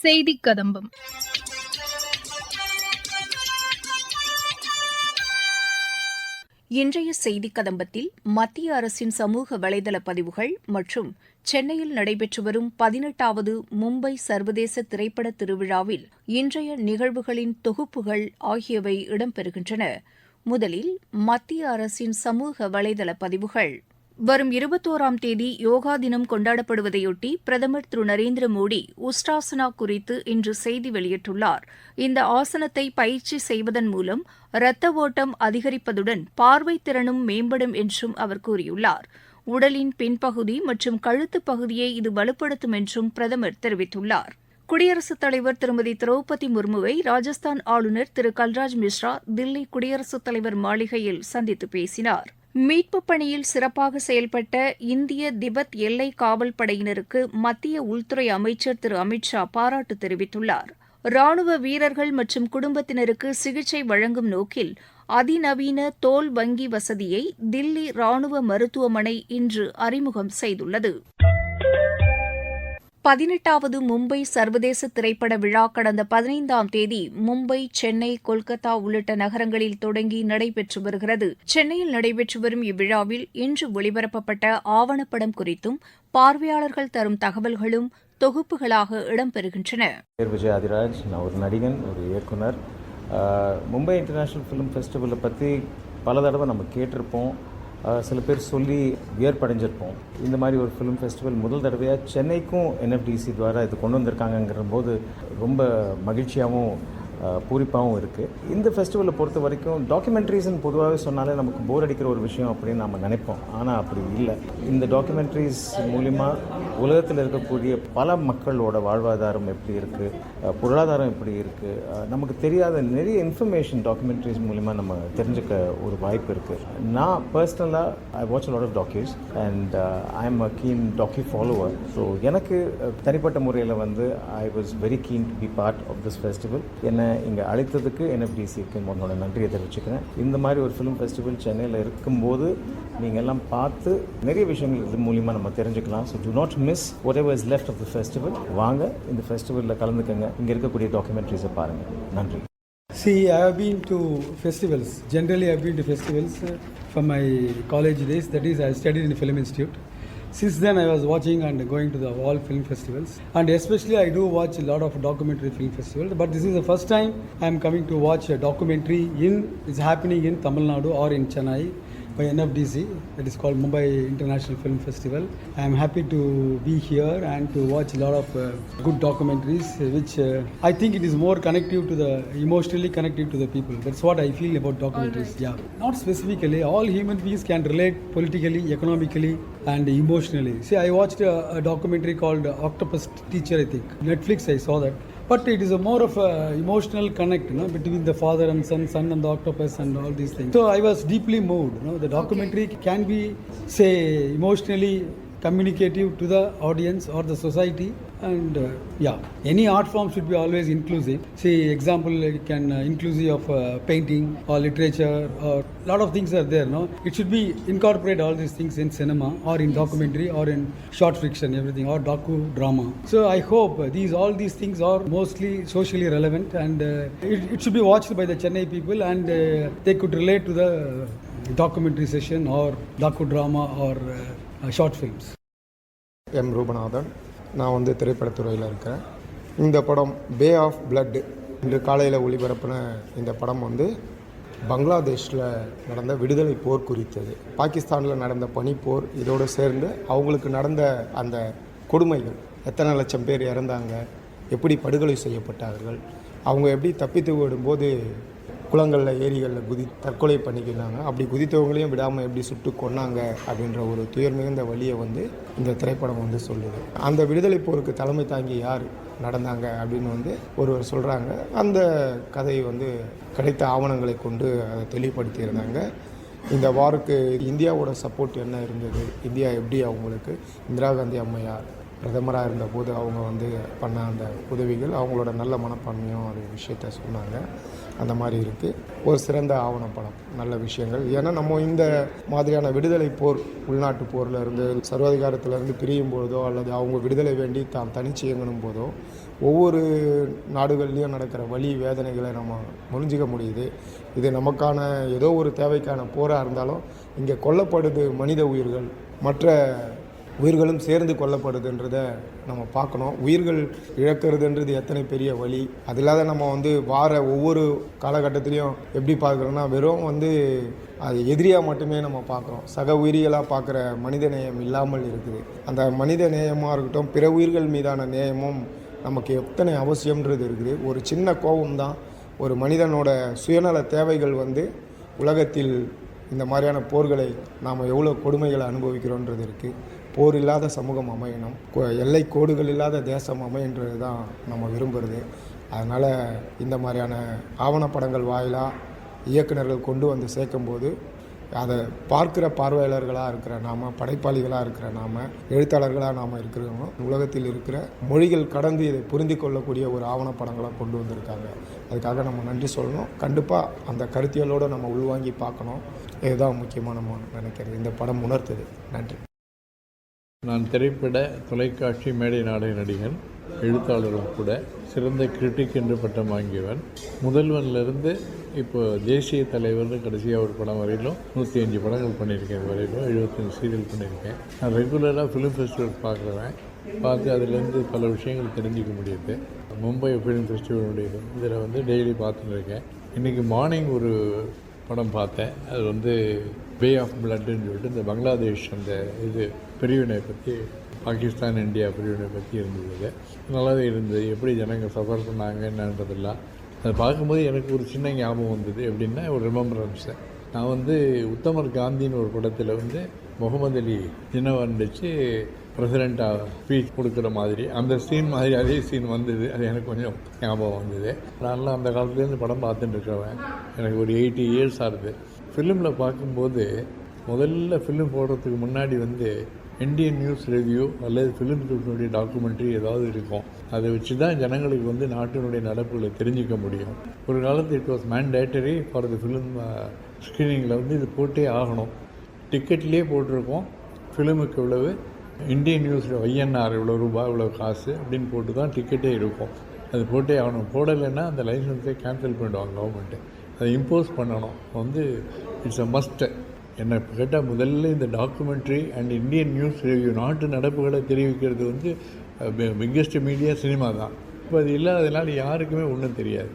செய்தி கதம்பம். இன்றைய செய்திக் கதம்பத்தில் மத்திய அரசின் சமூக வலைதள பதிவுகள் மற்றும் சென்னையில் நடைபெற்று வரும் பதினெட்டாவது மும்பை சர்வதேச திரைப்பட திருவிழாவில் இன்றைய நிகழ்வுகளின் தொகுப்புகள் ஆகியவை இடம்பெறுகின்றன. முதலில் மத்திய அரசின் சமூக வலைதள பதிவுகள். வரும் இருபத்தோராம் தேதி யோகா தினம் கொண்டாடப்படுவதையொட்டி பிரதமர் திரு நரேந்திர மோடி உஸ்டாசனா குறித்து இன்று செய்தி வெளியிட்டுள்ளார். இந்த ஆசனத்தை பயிற்சி செய்வதன் மூலம் இரத்த ஓட்டம் அதிகரிப்பதுடன் பார்வைத் திறனும் மேம்படும் என்றும் அவர் கூறியுள்ளார். உடலின் பின்பகுதி மற்றும் கழுத்துப் பகுதியை இது வலுப்படுத்தும் என்றும் பிரதமர் தெரிவித்துள்ளார். குடியரசுத் தலைவர் திருமதி திரௌபதி முர்முவை ராஜஸ்தான் ஆளுநர் திரு கல்ராஜ் மிஸ்ரா தில்லி குடியரசுத் தலைவர் மாளிகையில் சந்தித்து பேசினார். மீட்புப் பணியில் சிறப்பாக செயல்பட்ட இந்திய திபெத் எல்லை காவல் படையினருக்கு மத்திய உள்துறை அமைச்சர் திரு அமித் ஷா பாராட்டு தெரிவித்துள்ளார். ராணுவ வீரர்கள் மற்றும் குடும்பத்தினருக்கு சிகிச்சை வழங்கும் நோக்கில் அதிநவீன தோல் வங்கி வசதியை தில்லி ராணுவ மருத்துவமனை இன்று அறிமுகம் செய்துள்ளது. பதினெட்டாவது மும்பை சர்வதேச திரைப்பட விழா கடந்த பதினைந்தாம் தேதி மும்பை சென்னை கொல்கத்தா உள்ளிட்ட நகரங்களில் தொடங்கி நடைபெற்று வருகிறது. சென்னையில் நடைபெற்று வரும் இவ்விழாவில் இன்று ஒளிபரப்பப்பட்ட ஆவணப்படம் குறித்தும் பார்வையாளர்கள் தரும் தகவல்களும் தொகுப்புகளாக இடம்பெறுகின்றன. விஜய் ஆதிராஜ். நான் ஒரு நடிகன் ஒரு இயக்குனர். மும்பை இன்டர்நேஷனல் ஃபிலிம் ஃபெஸ்டிவலை பற்றி பல தடவை நம்ம கேட்டிருப்போம். சில பேர் சொல்லி வியர்ப்படைஞ்சிருப்போம். இந்த மாதிரி ஒரு ஃபிலிம் ஃபெஸ்டிவல் முதல் தடவையாக சென்னைக்கும் என்எஃப்டிசி துவாரா இது கொண்டு வந்திருக்காங்கங்கிற போது ரொம்ப மகிழ்ச்சியாகவும் பூரிப்பாகவும் இருக்குது இந்த ஃபெஸ்டிவலை பொறுத்த வரைக்கும் டாக்குமெண்ட்ரிஸ்ன்னு பொதுவாகவே சொன்னாலே நமக்கு போர் அடிக்கிற ஒரு விஷயம் அப்படின்னு நம்ம நினைப்போம். ஆனால் அப்படி இல்லை. இந்த டாக்குமெண்ட்ரிஸ் மூலிமா உலகத்தில் இருக்கக்கூடிய பல மக்களோட வாழ்வாதாரம் எப்படி இருக்குது பொருளாதாரம் எப்படி இருக்குது நமக்கு தெரியாத நிறைய இன்ஃபர்மேஷன் டாக்குமெண்ட்ரிஸ் மூலிமா நம்ம தெரிஞ்சுக்க ஒரு வாய்ப்பு இருக்குது நான் பர்சனலாக I watch lot of talkies and I am a keen talkie follower so எனக்கு தனிப்பட்ட முறையில் வந்து I was very keen to be part of this festival என்னை இங்கே அழைத்ததுக்கு என்எஃப்டிசிக்கு உங்களோட நன்றியை தெரிவிச்சுக்கிறேன். இந்த மாதிரி ஒரு ஃபிலிம் ஃபெஸ்டிவல் சென்னையில் இருக்கும்போது நீங்கள் எல்லாம் பார்த்து நிறைய விஷயங்கள் இது மூலிமா நம்ம தெரிஞ்சுக்கலாம். So do not miss whatever is left of the festival வாங்க இந்த ஃபெஸ்டிவலில் கலந்துக்கங்க இங்கே இருக்கக்கூடிய டாக்குமெண்ட்ரிஸை பாருங்கள் நன்றி See, I have been to festivals. Generally, I have been to festivals uh, from my college days. That is, I studied in the Film Institute. Since then, I was watching and going to the all film festivals. And especially, I do watch a lot of documentary film festivals. But this is the first time I am coming to watch a documentary in, it's happening in Tamil Nadu or in Chennai by NFDC. That is called Mumbai International Film Festival. I am happy to be here and to watch a lot of uh, good documentaries, uh, which uh, I think it is more connective to the emotionally connective to the people. That's what I feel about documentaries. Yeah, not specifically. All human beings can relate politically, economically, and emotionally. See, I watched a, a documentary called Octopus Teacher. I think Netflix. I saw that. But it is a more of a emotional connect, you know, between the father and son, son and the octopus, and all these things. So I was deeply moved. You know, the documentary can be, say, emotionally communicative to the audience or the society, and uh, yeah, any art form should be always inclusive. See, example, it can uh, inclusive of uh, painting or literature or lot of things are there. No, it should be incorporate all these things in cinema or in documentary or in short fiction, everything or docu drama. So I hope these all these things are mostly socially relevant and uh, it, it should be watched by the Chennai people and uh, they could relate to the documentary session or docu drama or uh, short films M Rupanathan. நான் வந்து திரைப்படத்துறையில் இருக்கிறேன். இந்த படம் bay of blood இன்று காலையில் ஒளிபரப்பின இந்த படம் வந்து பங்களாதேஷில் நடந்த விடுதலை போர் குறித்தது. பாகிஸ்தானில் நடந்த பனிப்போர் இதோடு சேர்ந்து அவங்களுக்கு நடந்த அந்த கொடுமைகள் எத்தனை லட்சம் பேர் இறந்தாங்க எப்படி படுகொலை செய்யப்பட்டார்கள் அவங்க எப்படி தப்பித்து விடும்போது குளங்களில் ஏரிகளில் குதி தற்கொலை பண்ணிக்கிறாங்க அப்படி குதித்தவங்களையும் விடாமல் எப்படி சுட்டு கொன்னாங்க அப்படின்ற ஒரு துயர் மிகுந்த வழியை வந்து இந்த திரைப்படம் வந்து சொல்லுது. அந்த விடுதலை போருக்கு தலைமை தாங்கி யார் நடந்தாங்க அப்படின்னு வந்து ஒருவர் சொல்கிறாங்க அந்த கதையை வந்து கிடைத்த ஆவணங்களை கொண்டு அதை தெளிவுபடுத்தியிருந்தாங்க இந்த வாருக்கு இந்தியாவோட சப்போர்ட் என்ன இருந்தது? இந்தியா எப்படி அவங்களுக்கு? இந்திரா காந்தி அம்மையார் பிரதமராக இருந்தபோது அவங்க வந்து பண்ண அந்த உதவிகள் அவங்களோட நல்ல மனப்பான்மையும் அது விஷயத்த சொன்னாங்க. அந்த மாதிரி இருக்குது ஒரு சிறந்த ஆவணப்படம் நல்ல விஷயங்கள். ஏன்னா நம்ம இந்த மாதிரியான விடுதலை போர் உள்நாட்டு போரில் இருந்து சர்வாதிகாரத்திலேருந்து பிரியும் போதோ அல்லது அவங்க விடுதலை வேண்டி தாம் தனிச்சு இயங்கணும் போதோ ஒவ்வொரு நாடுகள்லேயும் நடக்கிற வழி வேதனைகளை நம்ம புரிஞ்சிக்க முடியுது. இது நமக்கான ஏதோ ஒரு தேவைக்கான போராக இருந்தாலும் இங்கே கொல்லப்படுது மனித உயிர்கள். மற்ற உயிர்களும் சேர்ந்து கொல்லப்படுதுன்றதை நம்ம பார்க்கணும். உயிர்கள் இழக்கிறதுன்றது எத்தனை பெரிய வழி. அது இல்லாத நம்ம வந்து வார ஒவ்வொரு காலகட்டத்திலையும் எப்படி பார்க்குறோன்னா வெறும் வந்து அது எதிரியாக மட்டுமே நம்ம பார்க்குறோம். சக உயிரிகளாக பார்க்குற மனித நேயம் இல்லாமல் இருக்குது. அந்த மனித நேயமாக இருக்கட்டும் பிற உயிர்கள் மீதான நேயமும் நமக்கு எத்தனை அவசியம்ன்றது இருக்குது. ஒரு சின்ன கோபம் தான் ஒரு மனிதனோட சுயநல தேவைகள் வந்து உலகத்தில் இந்த மாதிரியான போர்களை நாம் எவ்வளோ கொடுமைகளை அனுபவிக்கிறோன்றது இருக்குது போர் இல்லாத சமூகம் அமையணும். எல்லை கோடுகள் இல்லாத தேசம் அமையன்றது தான் நம்ம விரும்புகிறது அதனால் இந்த மாதிரியான ஆவணப்படங்கள் வாயிலாக இயக்குனர்கள் கொண்டு வந்து சேர்க்கும்போது அதை பார்க்குற பார்வையாளர்களாக இருக்கிற நாம் படைப்பாளிகளாக இருக்கிற நாம் எழுத்தாளர்களாக நாம் இருக்கிறவங்க உலகத்தில் இருக்கிற மொழிகள் கடந்து இதை புரிந்து கொள்ளக்கூடிய ஒரு ஆவணப்படங்களாக கொண்டு வந்திருக்காங்க. அதுக்காக நம்ம நன்றி சொல்லணும். கண்டிப்பாக அந்த கருத்தியலோடு நம்ம உள்வாங்கி பார்க்கணும். இதுதான் முக்கியமாக நம்ம நினைக்கிறது. இந்த படம் உணர்த்துது. நன்றி. நான் திரைப்பட தொலைக்காட்சி மேடை நாடக நடிகன் எழுத்தாளரும் கூட சிறந்த கிரிட்டிக் என்று பட்டம் வாங்கியவன். முதல்வன்லேருந்து இப்போ தேசிய தலைவர்னு கடைசியாக ஒரு படம் வரையிலும் நூற்றி அஞ்சு படங்கள் பண்ணியிருக்கேன் வரையிலும் எழுபத்தஞ்சு சீரியல் பண்ணியிருக்கேன். நான் ரெகுலராக ஃபிலிம் ஃபெஸ்டிவல் பார்க்குறேன் பார்த்து அதுலேருந்து பல விஷயங்கள் தெரிஞ்சுக்க முடியுது. மும்பை ஃபிலிம் ஃபெஸ்டிவலுடைய இதில் வந்து டெய்லி பார்த்துட்டு இருக்கேன். இன்றைக்கி மார்னிங் ஒரு படம் பார்த்தேன். அது வந்து பே ஆஃப் பிளட்டுன்னு சொல்லிட்டு இந்த பங்களாதேஷ் அந்த இது பிரிவினை பற்றி பாகிஸ்தான் இந்தியா பிரிவினை பற்றி இருந்தது. நல்லாவே இருந்தது. எப்படி ஜனங்கள் சஃபர் பண்ணாங்க என்னன்றதெல்லாம். அதை பார்க்கும்போது எனக்கு ஒரு சின்ன ஞாபகம் வந்தது. எப்படின்னா ஒரு ரிமெம்பரன்ஸு நான் வந்து உத்தமர் காந்தின்னு ஒரு படத்தில் வந்து முகமது அலி தினம் வந்துச்சு பிரசிடெண்ட்டாக ஸ்பீச் கொடுக்குற மாதிரி அந்த சீன் மாதிரி அதே சீன் வந்தது. அது எனக்கு கொஞ்சம் ஞாபகம் வந்தது. நான்லாம் அந்த காலத்துலேருந்து படம் பார்த்துட்டு இருக்கிறவன் எனக்கு ஒரு எயிட்டி இயர்ஸ் ஆகுது. ஃபிலிமில் பார்க்கும்போது முதல்ல ஃபிலிம் போடுறதுக்கு முன்னாடி வந்து இந்தியன் நியூஸ் ரிவ்யூ அல்லது ஃபிலிம் கிளிப்னுடைய டாக்குமெண்ட்ரி ஏதாவது இருக்கும். அதை வச்சு தான் ஜனங்களுக்கு வந்து நாட்டினுடைய நடப்புகளை தெரிஞ்சிக்க முடியும். ஒரு காலத்து it was mandatory for the film ஸ்க்ரீனிங்கில் வந்து இது போட்டே ஆகணும். டிக்கெட்லேயே போட்டிருக்கோம். ஃபிலிமுக்கு இவ்வளவு இந்தியன் நியூஸில் ஐஎன்ஆர் இவ்வளோ ரூபாய் இவ்வளோ காசு அப்படின்னு போட்டு தான் டிக்கெட்டே இருக்கும். அது போட்டே ஆகணும். போடலைன்னா அந்த லைசன்ஸை கேன்சல் பண்ணிடுவாங்க கவர்மெண்ட்டு அதை இம்போஸ் பண்ணணும். வந்து இட்ஸ் அ மஸ்ட்டு என்னை கேட்டால் முதல்ல இந்த documentary and Indian news review நாட்டு நடப்புகளை தெரிவிக்கிறது வந்து பிக்கெஸ்ட் மீடியா சினிமா தான். இப்போ அது இல்லாததுனால யாருக்குமே ஒன்றும் தெரியாது.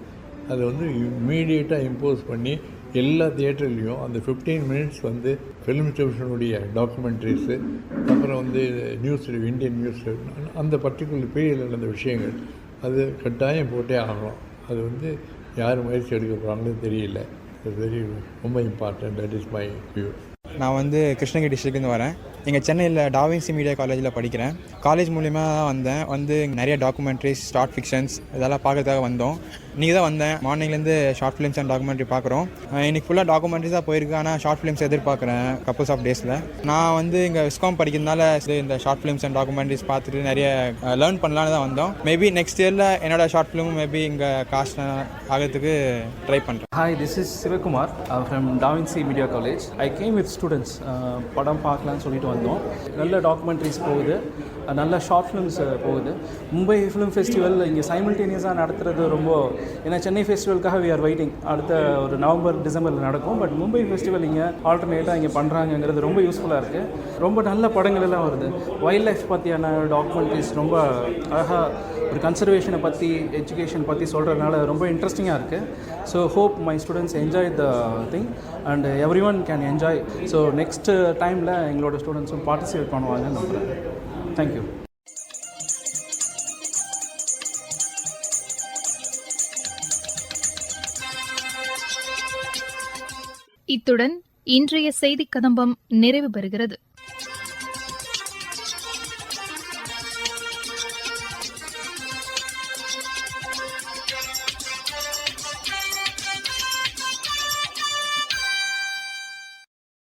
அதை வந்து இம்மீடியட்டாக இம்போஸ் பண்ணி எல்லா தியேட்டர்லேயும் அந்த ஃபிஃப்டீன் மினிட்ஸ் வந்து ஃபிலிம் டிவிஷனுடைய டாக்குமெண்ட்ரிஸு அப்புறம் வந்து நியூஸ் இந்தியன் நியூஸ் அந்த பர்டிகுலர் பீரியடில் நடந்த விஷயங்கள் அது கட்டாயம் போட்டே ஆகணும். அது வந்து யார் முயற்சி எடுக்க போகிறாங்களோ தெரியல. வெரி ரொம்ப important that is my view நான் வந்து கிருஷ்ணகிரி டிஸ்ட்ரிக்ட்லேருந்து வரேன். இங்கே சென்னையில் டாவின்சி மீடியா காலேஜில் படிக்கிறேன். காலேஜ் மூலிமா தான் வந்தேன். வந்து நிறைய டாக்குமெண்ட்ரிஸ் ஷார்ட் ஃபிக்ஷன்ஸ் இதெல்லாம் பார்க்கறதுக்காக வந்தோம். இன்றைக்கி தான் வந்தேன். மார்னிங்லேருந்து ஷார்ட் ஃபிலிம்ஸ் அண்ட் டாக்குமெண்ட்ரி பார்க்குறோம். இன்னைக்கு ஃபுல்லாக டாக்குமெண்ட்ரிஸாக போயிருக்கு. ஆனால் ஷார்ட் ஃபிலிம்ஸ் எதிர்பார்க்குறேன். கப்புள்ஸ் ஆஃப் டேஸில் நான் வந்து இங்கே விஸ்காம் படிக்கிறதுனால இந்த ஷார்ட் ஃபிலிம்ஸ் அண்ட் டாக்குமெண்ட்ரிஸ் பார்த்துட்டு நிறைய லேர்ன் பண்ணலான்னு தான் வந்தோம். மேபி நெக்ஸ்ட் இயரில் என்னோட ஷார்ட் ஃபிலிமும் மேபி இங்கே காஸ்ட் ஆகிறதுக்கு ட்ரை பண்ணுறேன் hi this is Sivakumar. From Da Vinci media college I came with students படம் பார்க்கலான்னு சொல்லிட்டு வந்தோம். நல்ல டாக்குமெண்ட்ரிஸ் போகுது. நல்ல ஷார்ட் ஃபிலிம்ஸ் போகுது. மும்பை ஃபிலிம் ஃபெஸ்டிவல் இங்கே சைமல்டேனியஸாக நடத்துறது ரொம்ப ஏன்னா சென்னை ஃபெஸ்டிவலுக்காக வி ஆர் வெயிட்டிங் அடுத்த ஒரு நவம்பர் டிசம்பரில் நடக்கும். பட் மும்பை ஃபெஸ்டிவல் இங்கே ஆல்டர்னேட்டாக இங்கே பண்ணுறாங்கங்கிறது ரொம்ப யூஸ்ஃபுல்லாக இருக்குது ரொம்ப நல்ல படங்கள் எல்லாம் வருது. வைல்ட் லைஃப் பற்றியான டாக்குமெண்ட்ரிஸ் ரொம்ப அழகாக ஒரு கன்சர்வேஷனை பற்றி எஜுகேஷன் பற்றி சொல்கிறதுனால ரொம்ப இன்ட்ரெஸ்டிங்காக இருக்குது so hope my students enjoy the thing and everyone can enjoy so next டைமில் எங்களோட ஸ்டூடெண்ட்ஸும் பார்ட்டிசிபேட் பண்ணுவாங்கன்னு நம்புகிறேன் தேங்க்யூ இத்துடன் இன்றைய செய்தி கதம்பம் நிறைவு பெறுகிறது.